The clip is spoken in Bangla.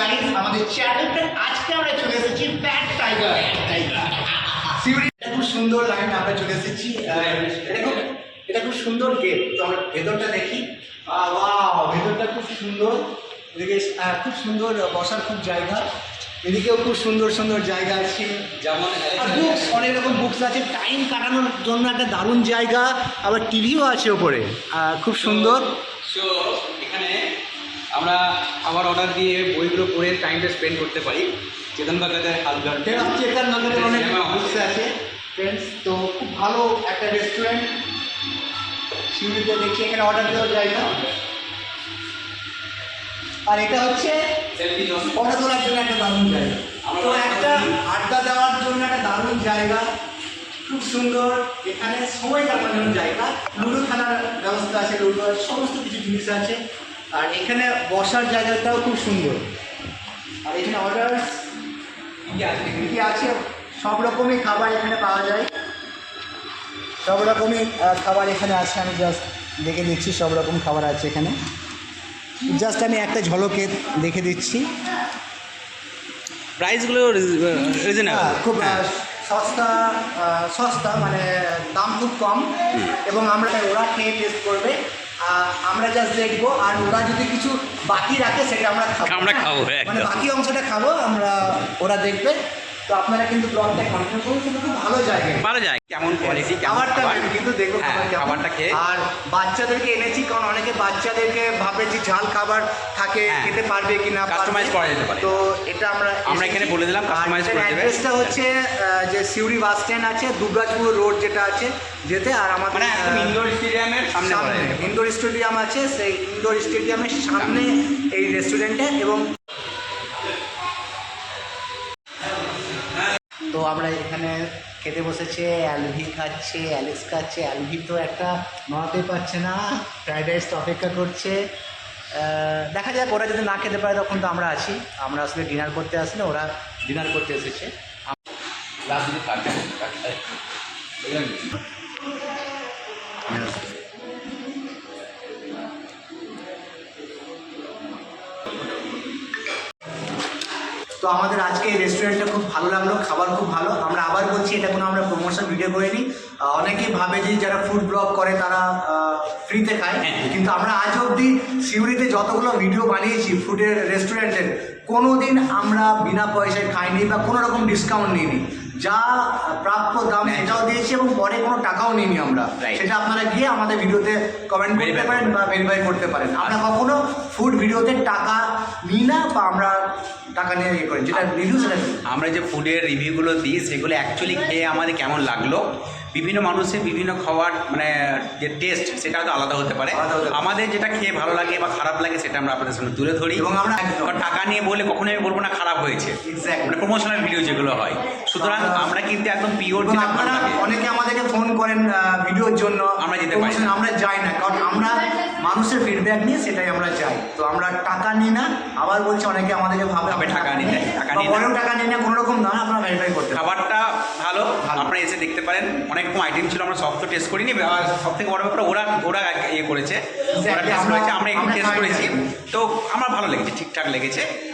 গাইস আমাদের চ্যানেলটা আজকে আমরা চলে এসেছি ব্যাড টাইগার এটা খুব সুন্দর লাইন আমরা চলে এসেছি এটা খুব এটা খুব সুন্দর গেট তো আমরা ভেতরটা দেখি। ভেতরটা খুব সুন্দর। এদিকে খুব সুন্দর বসার খুব জায়গা। এদিকেও খুব সুন্দর সুন্দর জায়গা আছে। যেমন বুকস অনেক রকম বুকস আছে। টাইম কাটানোর জন্য একটা দারুণ জায়গা। আবার টিভিও আছে ওপরে। খুব সুন্দর। সো এখানে আমরা আবার অর্ডার দিয়ে বইগুলো পড়ে টাইমটা স্পেন্ড করতে পারি। চেতন কাকাদের হালগার চেকার নগরের অনেক বুকস আছে। ফ্রেন্ডস তো খুব ভালো একটা রেস্টুরেন্ট সিউড়িতে দেখছি এখানে অর্ডার দেওয়া জায়গা। আর এটা হচ্ছে ফটো তোলার জন্য একটা দারুণ জায়গা। তো একটা আড্ডা দেওয়ার জন্য একটা দারুণ জায়গা। খুব সুন্দর। এখানে সময় কাটানোর জায়গা। লুডো খেলার ব্যবস্থা আছে লুডো সমস্ত কিছু জিনিস আছে। আর এখানে বসার জায়গাটাও খুব সুন্দর। আর এখানে অর্ডার কি আছে? কি আছে? সব রকমই খাবার এখানে পাওয়া যায়। সব রকমই খাবার এখানে আছে। আমি জাস্ট দেখে দিচ্ছি সব রকম খাবার আছে এখানে। জাস্ট আমি একটা ঝলকে দেখে দিচ্ছি। প্রাইসগুলো রিজনেবল হ্যাঁ, খুব সস্তা সস্তা মানে দাম খুব কম। এবং আমরা ওরা খেয়ে টেস্ট করবে। আমরা জাস্ট দেখব আর ওরা যদি কিছু বাকি রাখে সেটা আমরা খাব আমরা খাব, হ্যাঁ, মানে বাকি অংশটা খাব আমরা ওরা দেখবে। তো আপনারা কিন্তু ব্লগটা কন্টিনিউ করুন কিন্তু খুব ভালো জায়গা ভালো যায় কেমন কোয়ালিটি খাবারটা কিন্তু দেখব হ্যাঁ। খাবারটা খেয়ে আর বাচ্চাদেরকে এনেছি কারণ অনেকে বাচ্চাদেরকে ভাবে যে ঝাল খাবার থাকে হ্যাঁ। খেতে পারবে কি না পারবে। করা যেতে পারে। তো এটা আমরা আমরা এখানে বলে দিলাম, customize করে দেবে। অ্যাড্রেসটা হচ্ছে যে সিউড়ি বাস স্ট্যান্ড আছে দুর্গাপুর রোড যেটা আছে যেতে আর আমাদের মানে ইনডোর স্টেডিয়ামের সামনে ইনডোর স্টেডিয়াম আছে সেই ইনডোর স্টেডিয়ামের সামনে এই রেস্টুরেন্টে এবং আমরা এখানে খেতে বসেছে, অ্যালভি খাচ্ছে, অ্যালেক্স খাচ্ছে। অ্যালভি তো একটা নড়াতে পারছে না, ফ্রাইড রাইস তো অপেক্ষা করছে। দেখা যাক, ওরা যদি না খেতে পারে তখন তো আমরা আছি। আমরা আসলে ডিনার করতে আসলে ওরা ডিনার করতে এসেছে। তো আমাদের আজকে এই রেস্টুরেন্টটা খুব ভালো লাগল খাবার খুব ভালো। আমরা আবার বলছি এটা কোনো আমরা প্রমোশন ভিডিও করিনি। অনেকেই ভাবে যে যারা ফুড ব্লগ করে তারা ফ্রিতে খায়। হ্যাঁ। কিন্তু আমরা আজ অবধি সিউড়িতে যতগুলো ভিডিও বানিয়েছি ফুডের রেস্টুরেন্টের কোনো দিন আমরা বিনা পয়সায় খাইনি বা কোনো রকম ডিসকাউন্ট নিইনি। যা প্রাপ্য দাম সেটাও দিয়েছি এবং পরে কোনো টাকাও নিইনি আমরা. সেটা আপনারা গিয়ে আমাদের ভিডিওতে কমেন্ট করতে পারেন বা ভেরিফাই করতে পারেন। আমরা কখনো ফুড ভিডিওতে টাকা নিই না বা আমরা টাকা নিয়ে ইয়ে করি যেটা রিভিউ সেটা আমরা যে ফুডের রিভিউগুলো দিই সেগুলো অ্যাকচুয়ালি খেয়ে আমাদের কেমন লাগল? বিভিন্ন মানুষের বিভিন্ন খাবার মানে যে টেস্ট সেটা তো আলাদা হতে পারে। আমাদের যেটা খেয়ে ভালো লাগে বা খারাপ লাগে সেটা আমরা আপনাদের সামনে তুলে ধরি। এবং আমরা। টাকা নিয়ে বলে কখনোই আমি বলব না খারাপ হয়েছে. মানে প্রমোশনাল ভিডিও যেগুলো হয়। সুতরাং আমরা- কিন্তু একদম পিওর যেটা আপনারা অনেকে আমাদেরকে ফোন করেন ভিডিওর জন্য। আমরা যেতে পারি। আমরা যাই না কারণ আমরা মানুষের ফিডব্যাক নিয়ে সেটাই আমরা চাই। তো আমরা টাকা নিই না আবার বলছি অনেকে আমাদেরকে ভাবে আমি টাকা নিই না, টাকা নিই। টাকা নিই না কোনো রকম না আপনারা ভেরিফাই করতে খাবারটা ভালো। আপনারা এসে দেখতে পারেন। অনেক রকম আইটেম ছিল আমরা সব তো টেস্ট করিনি। সব থেকে বড় ব্যাপার ওরা ওরা ইয়ে করেছে। ওরা টেস্ট আমরা- করেছে আমরা একটু টেস্ট করেছি। তো আমার ভালো লেগেছে ঠিকঠাক লেগেছে।